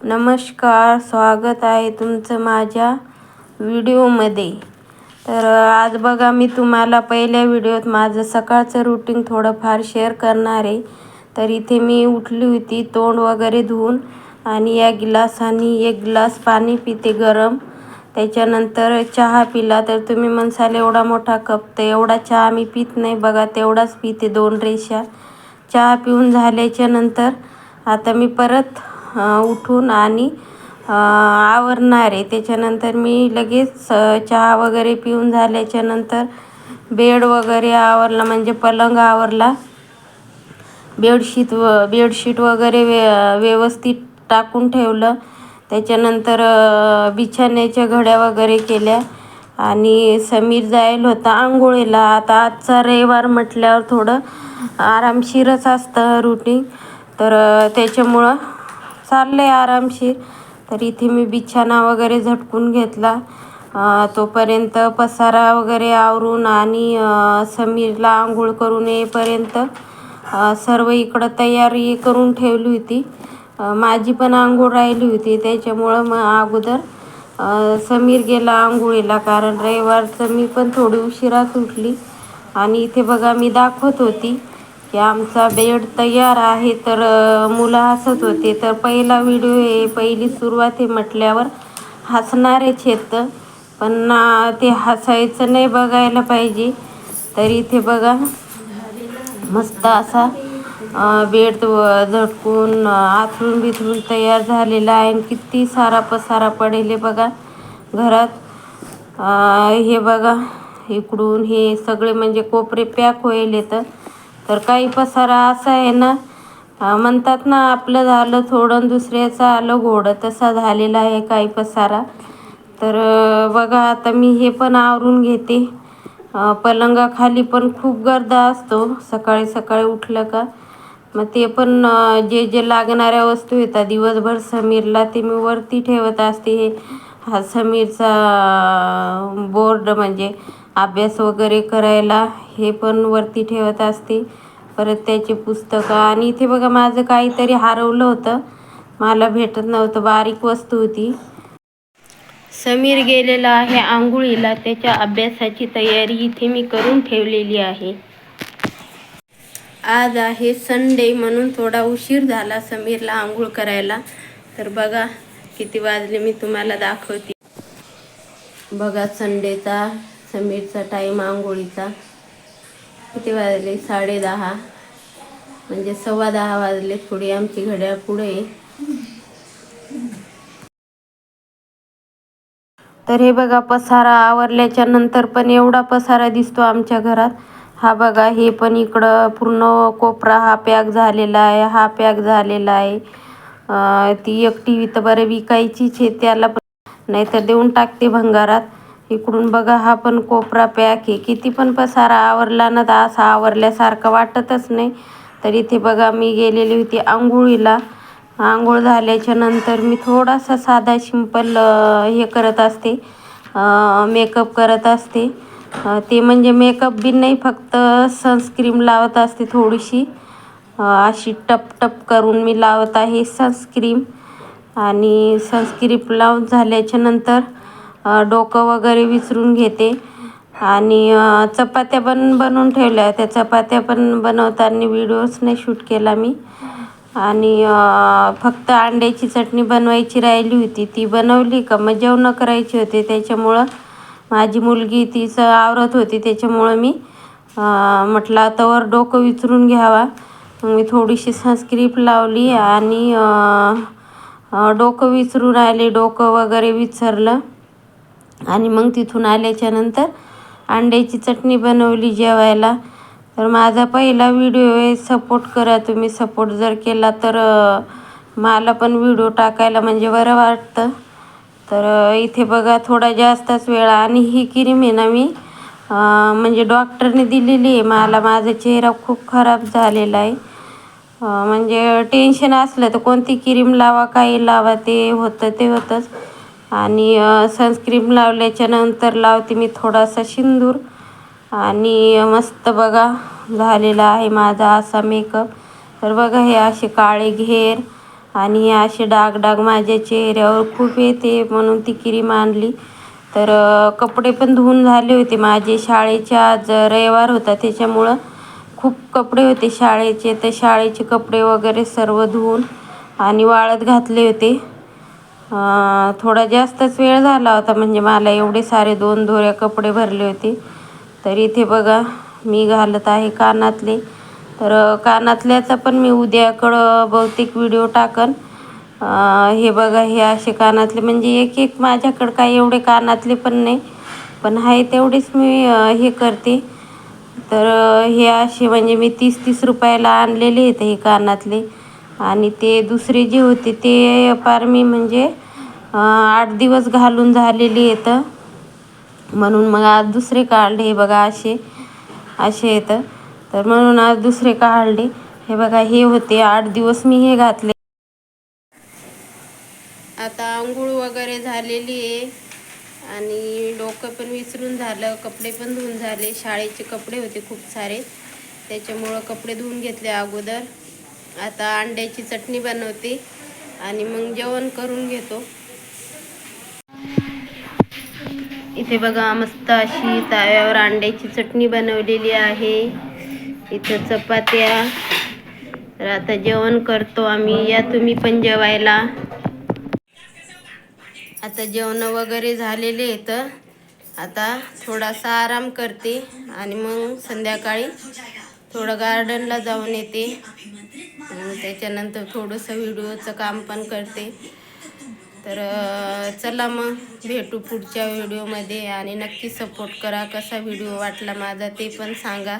नमस्कार स्वागत आहे तुमचं माझ्या व्हिडिओमध्ये. तर आज बघा मी तुम्हाला पहिल्या व्हिडिओत माझं सकाळचं रुटीन थोडंफार शेअर करणार आहे. तर इथे मी उठली होती तोंड वगैरे धुवून आणि या गिलासाने एक ग्लास पाणी पिते गरम. त्याच्यानंतर चहा पिला. तर तुम्ही म्हणसाल एवढा मोठा कप तर एवढा चहा मी पित नाही बघा तेवढाच पिते दोन रेषा. चहा पिऊन झाल्याच्यानंतर आता मी परत उठून आणि आवरणार आहे. त्याच्यानंतर मी लगेच चहा वगैरे पिऊन झाल्याच्यानंतर बेड वगैरे आवरला. म्हणजे पलंग आवरला. बेडशीट व बेडशीट वगैरे वे व्यवस्थित टाकून ठेवलं. त्याच्यानंतर बिछाण्याच्या घड्या वगैरे केल्या. आणि समीर जायला होता आंघोळीला. आता आजचा रविवार म्हटल्यावर थोडं आरामशीरच असतं रुटीन तर त्याच्यामुळं चाललं आहे आरामशीर तर इथे मी बिछाना वगैरे झटकून घेतला. तोपर्यंत पसारा वगैरे आवरून आणि समीरला आंघोळ करून येईपर्यंत सर्व इकडं तयारी करून ठेवली होती. माझी पण आंघोळ राहिली होती. त्याच्यामुळं मग अगोदर समीर गेला आंघोळीला. कारण रविवारचं मी पण थोडी उशिराच उठली. आणि इथे बघा मी दाखवत होती. की आमचा बेड तयार आहे तर मुलं हसत होते. तर पहिला व्हिडिओ आहे पहिली सुरुवात आहे म्हटल्यावर हसणारेच आहेत पण ते हसायचं नाही बघायला पाहिजे. तर इथे बघा मस्त असा बेड झटकून आथरून बिथरून तयार झालेला आहे. आणि किती सारा पसारा पडेल बघा घरात. हे बघा इकडून हे सगळे म्हणजे कोपरे पॅक होईल तर. तर काही पसारा असा आहे ना म्हणतात ना आपलं झालं थोडं दुसऱ्याचं आलं घोडं तसा झालेला आहे काही पसारा. तर बघा आता मी हे पण आवरून घेते. पलंगाखाली पण खूप गर्दा असतो सकाळी सकाळी उठलं का. मग ते पण जे जे लागणाऱ्या वस्तू येतात दिवसभर समीरला ते मी वरती ठेवत असते हे. हा समीरचा बोर्ड म्हणजे अभ्यास वगैरे करायला हे पण वरती ठेवत असते. परत त्याचे पुस्तकं आणि इथे बघा माझं काहीतरी हरवलं होतं. मला भेटत नव्हतं बारीक वस्तू होती. समीर गेलेला आहे आंघोळीला त्याच्या अभ्यासाची तयारी इथे मी करून ठेवलेली आहे. आज आहे संडे म्हणून थोडा उशीर झाला समीरला आंघोळ करायला. तर बघा किती वाजले मी तुम्हाला दाखवते. बघा संडेचा समीरचा टाईम आंघोळीचा. किती वाजले? साडे दहा. म्हणजे सव्वा दहा वाजले थोडी आमची घड्याळ पुढे. तर हे बघा पसारा आवरल्याच्या नंतर पण एवढा पसारा दिसतो आमच्या घरात. हा बघा हे पण इकडं पूर्ण कोपरा हा पॅक झालेला आहे हा पॅक झालेला आहे. ती एक टी व्ही तर बरं विकायचीच आहे त्याला पण नाहीतर देऊन टाकते भंगारात. इकडून बघा हा पण कोपरा पॅक आहे. किती पण पसारा आवरला ना तर असा आवरल्यासारखं वाटतच नाही. तर इथे बघा मी गेलेली होती आंघोळीला. आंघोळ झाल्याच्यानंतर मी थोडासा साधा सिंपल हे करत असते. मेकअप करत असते. ते म्हणजे मेकअप बी नाही फक्त सनस्क्रीम लावत असते थोडीशी. अशी टप टप करून मी लावत आहे सनस्क्रीम. आणि सनस्क्रीम लावून झाल्याच्यानंतर डोकं वगैरे विसरून घेते. आणि चपात्या पण बनवून ठेवल्या त्या चपात्या पण बनवताना व्हिडिओच नाही शूट केला मी. आणि फक्त अंड्याची चटणी बनवायची राहिली होती. ती बनवली का? मग जेवणं करायची होती. त्याच्यामुळं माझी मुलगी तिचं आवरत होती. त्याच्यामुळं मी म्हटलं आता वर डोकं विचरून घ्यावा. मी थोडीशी सनस्क्रीप लावली आणि डोकं विचारून आले डोकं वगैरे विसरलं. आणि मग तिथून आल्याच्यानंतर अंड्याची चटणी बनवली जेवायला. तर माझा पहिला व्हिडिओ आहे सपोर्ट करा तुम्ही. सपोर्ट जर केला तर मला पण व्हिडिओ टाकायला म्हणजे बरं वाटतं. तर इथे बघा थोडा जास्तच वेळा आणि ही क्रीम आहे ना मी म्हणजे डॉक्टरने दिलेली आहे. मला माझा चेहरा खूप खराब झालेला आहे. म्हणजे टेन्शन असलं तर कोणती क्रीम लावा काही लावा ते होतं ते होतंच. आणि सनस्क्रीम लावल्याच्या नंतर लावते मी थोडासा सिंदूर. आणि मस्त बघा झालेला आहे माझा असा मेकअप तर बघा हे असे काळे घेर आणि हे असे डाग डाग माझ्या चेहऱ्यावर खूप येते म्हणून ती क्रीम आणली. तर कपडे पण धुवून झाले होते माझे. शाळेच्या आज रविवार होता त्याच्यामुळं खूप कपडे होते शाळेचे. तर शाळेचे कपडे वगैरे सर्व धुवून आणि वाळत घातले होते. थोडा जास्तच वेळ झाला होता म्हणजे मला एवढे सारे दोन दोऱ्या कपडे भरले होते. तर इथे बघा मी घालत आहे कानातले. तर कानातल्याचा पण मी उद्याकडं बहुतेक व्हिडिओ टाकन. हे बघा हे असे कानातले. म्हणजे एक एक माझ्याकडं काही एवढे कानातले पण नाही. पण आहे तेवढेच मी हे करते. तर हे असे म्हणजे मी तीस तीस रुपयाला आणलेले आहेत हे कानातले. आणि ते दुसरे जे होते ते पार मी म्हणजे आठ दिवस घालून झालेले आहेत. म्हणून मग आज दुसरे काढले हे बघा असे असे आहेत. तर म्हणून आज दुसरे काढले. हे बघा हे होते आठ दिवस मी हे घातले. आता आंघोळ वगैरे झालेली आहे. आणि डोकं पण विसरून झालं कपडे पण धुवून झाले. शाळेचे कपडे होते खूप सारे. त्याच्यामुळं कपडे धुवून घेतले अगोदर. आता अंड्याची चटणी बनवते आणि मग जेवण करून घेतो. इथे बघा मस्त अशी तव्यावर अंड्याची चटणी बनवलेली आहे. इथं चपात्या. तर आता जेवण करतो आम्ही. या तुम्ही पण जेवायला. आता जेवण वगैरे झालेले आहेत आता थोडासा आराम करते आणि मग संध्याकाळी थोडं गार्डनला जाऊन येते. त्याच्यानंतर थोडंसं व्हिडिओचं काम पण करते. तर चला मग भेटू पुढच्या व्हिडिओमध्ये आणि नक्की सपोर्ट करा. कसा व्हिडिओ वाटला माझा ते पण सांगा.